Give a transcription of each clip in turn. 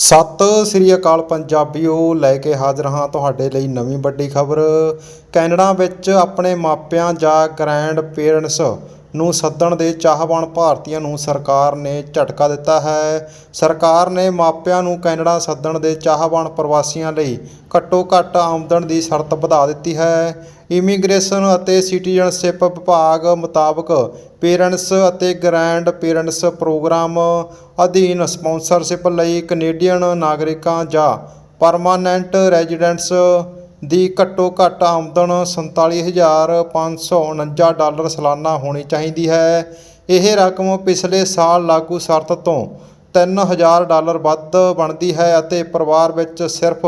ਸਤਿ ਸ੍ਰੀ ਅਕਾਲ ਪੰਜਾਬੀਓ, ਲੈ ਕੇ ਹਾਜ਼ਰ ਹਾਂ ਤੁਹਾਡੇ ਲਈ ਨਵੀਂ ਵੱਡੀ ਖਬਰ। ਕੈਨੇਡਾ ਵਿੱਚ ਆਪਣੇ ਮਾਪਿਆਂ ਜਾਂ ਗ੍ਰੈਂਡ ਪੇਰੈਂਟਸ ਨੂੰ ਸੱਦਣ ਦੇ ਚਾਹਵਾਨ ਭਾਰਤੀਆਂ ਨੂੰ ਸਰਕਾਰ ਨੇ ਝਟਕਾ ਦਿੱਤਾ ਹੈ। ਸਰਕਾਰ ਨੇ ਮਾਪਿਆਂ ਨੂੰ ਕੈਨੇਡਾ ਸੱਦਣ ਦੇ ਚਾਹਵਾਨ ਪ੍ਰਵਾਸੀਆਂ ਲਈ ਘੱਟੋ ਘੱਟ ਆਮਦਨ ਦੀ ਸ਼ਰਤ ਵਧਾ ਦਿੱਤੀ ਹੈ। ਇਮੀਗ੍ਰੇਸ਼ਨ ਅਤੇ ਸਿਟੀਜ਼ਨਸ਼ਿਪ ਵਿਭਾਗ ਮੁਤਾਬਕ ਪੇਰੈਂਟਸ ਅਤੇ ਗ੍ਰੈਂਡ ਪੇਰੈਂਟਸ ਪ੍ਰੋਗਰਾਮ ਅਧੀਨ ਸਪਾਂਸਰਸ਼ਿਪ ਲਈ ਕੈਨੇਡੀਅਨ ਨਾਗਰਿਕਾਂ ਜਾਂ ਪਰਮਾਨੈਂਟ ਰੈਜ਼ੀਡੈਂਟਸ ਦੀ ਘੱਟੋ ਘੱਟ ਆਮਦਨ 47549 ਡਾਲਰ ਸਾਲਾਨਾ ਹੋਣੀ ਚਾਹੀਦੀ ਹੈ। ਇਹ ਰਕਮ ਪਿਛਲੇ ਸਾਲ ਲਾਗੂ ਸ਼ਰਤ ਤੋਂ 3000 ਡਾਲਰ ਵੱਧ ਬਣਦੀ ਹੈ ਅਤੇ ਪਰਿਵਾਰ ਵਿੱਚ ਸਿਰਫ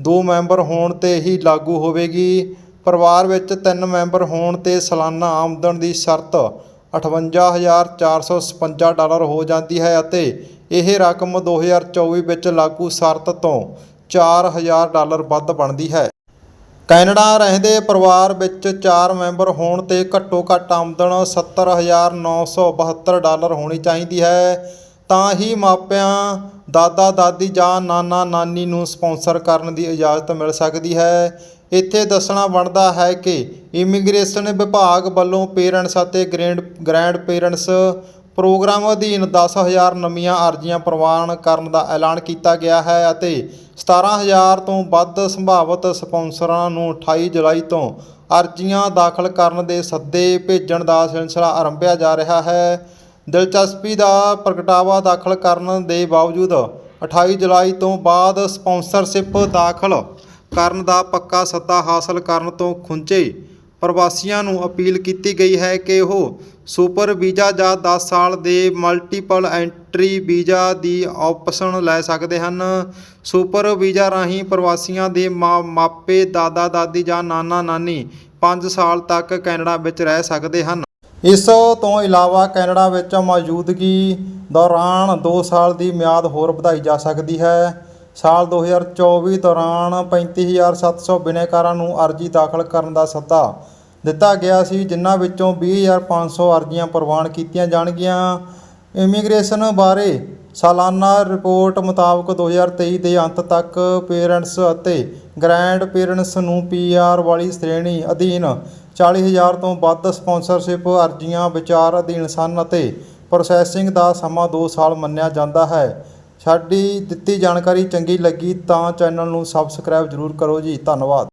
ਦੋ ਮੈਂਬਰ ਹੋਣ ਤੇ ਹੀ ਲਾਗੂ ਹੋਵੇਗੀ। ਪਰਿਵਾਰ ਵਿੱਚ ਤਿੰਨ ਮੈਂਬਰ ਹੋਣ ਤੇ ਸਾਲਾਨਾ ਆਮਦਨ ਦੀ ਸ਼ਰਤ 58456 ਡਾਲਰ ਹੋ ਜਾਂਦੀ ਹੈ ਅਤੇ ਇਹ ਰਕਮ 2024 ਵਿੱਚ ਲਾਗੂ ਸ਼ਰਤ ਤੋਂ 4000 ਡਾਲਰ ਵੱਧ ਬਣਦੀ ਹੈ। ਕੈਨੇਡਾ ਰਹਿੰਦੇ ਪਰਿਵਾਰ ਵਿੱਚ 4 ਮੈਂਬਰ ਹੋਣ ਤੇ ਘੱਟੋ ਘੱਟ ਆਮਦਨ 70972 ਡਾਲਰ ਹੋਣੀ ਚਾਹੀਦੀ ਹੈ। ਤਾਂ ਹੀ ਮਾਪਿਆਂ, ਦਾਦਾ, ਦਾਦੀ ਜਾਂ ਨਾਨਾ, ਨਾਨੀ ਨੂੰ ਸਪਾਂਸਰ ਕਰਨ ਦੀ ਇਜਾਜ਼ਤ ਮਿਲ ਸਕਦੀ ਹੈ। ਇੱਥੇ ਦੱਸਣਾ ਬਣਦਾ ਹੈ ਕਿ ਇਮੀਗ੍ਰੇਸ਼ਨ ਵਿਭਾਗ ਵੱਲੋਂ ਪੇਰੈਂਟਸ ਅਤੇ ਗ੍ਰੈਂਡ ਗ੍ਰੈਂਡ ਪੇਰੈਂਟਸ ਪ੍ਰੋਗਰਾਮ ਅਧੀਨ 10000 ਨਵੀਆਂ ਅਰਜ਼ੀਆਂ ਪ੍ਰਵਾਨ ਕਰਨ ਦਾ ਐਲਾਨ ਕੀਤਾ ਗਿਆ ਹੈ ਅਤੇ 17000 ਤੋਂ ਵੱਧ ਸੰਭਾਵਤ ਸਪਾਂਸਰਾਂ ਨੂੰ 28 ਜੁਲਾਈ ਤੋਂ ਅਰਜ਼ੀਆਂ ਦਾਖਲ ਕਰਨ ਦੇ ਸੱਦੇ ਭੇਜਣ ਦਾ ਸਿਲਸਿਲਾ ਆਰੰਭਿਆ ਜਾ ਰਿਹਾ ਹੈ। ਦਿਲਚਸਪੀ ਦਾ ਪ੍ਰਗਟਾਵਾ ਦਾਖਲ ਕਰਨ ਦੇ ਬਾਵਜੂਦ 28 ਜੁਲਾਈ ਤੋਂ ਬਾਅਦ ਸਪਾਂਸਰਸ਼ਿਪ ਦਾਖਲ ਕਰਨ ਦਾ ਪੱਕਾ ਸੱਦਾ ਹਾਸਲ ਕਰਨ ਤੋਂ ਖੁੰਝੇ। ਪ੍ਰਵਾਸੀਆਂ ਨੂੰ ਅਪੀਲ ਕੀਤੀ ਗਈ ਹੈ ਕਿ ਉਹ ਸੁਪਰ ਵੀਜ਼ਾ ਜਾਂ 10 ਸਾਲ ਦੇ ਮਲਟੀਪਲ ਐਂਟਰੀ ਵੀਜ਼ਾ ਦੀ ਆਪਸ਼ਨ ਲੈ ਸਕਦੇ ਹਨ। ਸੁਪਰ ਵੀਜ਼ਾ ਰਾਹੀਂ ਪ੍ਰਵਾਸੀਆਂ ਦੇ ਮਾ- ਮਾਪੇ, ਦਾਦਾ, ਦਾਦੀ ਜਾਂ ਨਾਨਾ, ਨਾਨੀ 5 ਸਾਲ ਤੱਕ ਕੈਨੇਡਾ ਵਿੱਚ ਰਹਿ ਸਕਦੇ ਹਨ। ਇਸ ਤੋਂ ਇਲਾਵਾ ਕੈਨੇਡਾ ਵਿੱਚ ਮੌਜੂਦਗੀ ਦੌਰਾਨ 2 ਸਾਲ ਦੀ ਮਿਆਦ ਹੋਰ ਵਧਾਈ ਜਾ ਸਕਦੀ ਹੈ। ਸਾਲ 2024 ਦੌਰਾਨ 35700 ਬਿਨੇਕਾਰਾਂ ਨੂੰ ਅਰਜ਼ੀ ਦਾਖਲ ਕਰਨ ਦਾ ਸੱਦਾ ਦਿੱਤਾ ਗਿਆ ਸੀ, ਜਿਨ੍ਹਾਂ ਵਿੱਚੋਂ 20500 ਅਰਜ਼ੀਆਂ ਪ੍ਰਵਾਨ ਕੀਤੀਆਂ ਜਾਣਗੀਆਂ। ਇਮੀਗ੍ਰੇਸ਼ਨ ਬਾਰੇ ਸਾਲਾਨਾ ਰਿਪੋਰਟ ਮੁਤਾਬਕ 2023 ਦੇ ਅੰਤ ਤੱਕ ਪੇਰੈਂਟਸ ਅਤੇ ਗ੍ਰੈਂਡ ਪੇਰੈਂਟਸ ਨੂੰ ਪੀਆਰ ਵਾਲੀ ਸ਼੍ਰੇਣੀ ਅਧੀਨ 40000 ਤੋਂ ਵੱਧ ਸਪਾਂਸਰਸ਼ਿਪ ਅਰਜ਼ੀਆਂ ਵਿਚਾਰ ਅਧੀਨ ਸਨ ਅਤੇ ਪ੍ਰੋਸੈਸਿੰਗ ਦਾ ਸਮਾਂ 2 ਸਾਲ ਮੰਨਿਆ ਜਾਂਦਾ ਹੈ। ਸਾਡੀ ਦਿੱਤੀ ਜਾਣਕਾਰੀ ਚੰਗੀ ਲੱਗੀ ਤਾਂ ਚੈਨਲ ਨੂੰ ਸਬਸਕ੍ਰਾਈਬ ਜ਼ਰੂਰ ਕਰੋ ਜੀ ਧੰਨਵਾਦ।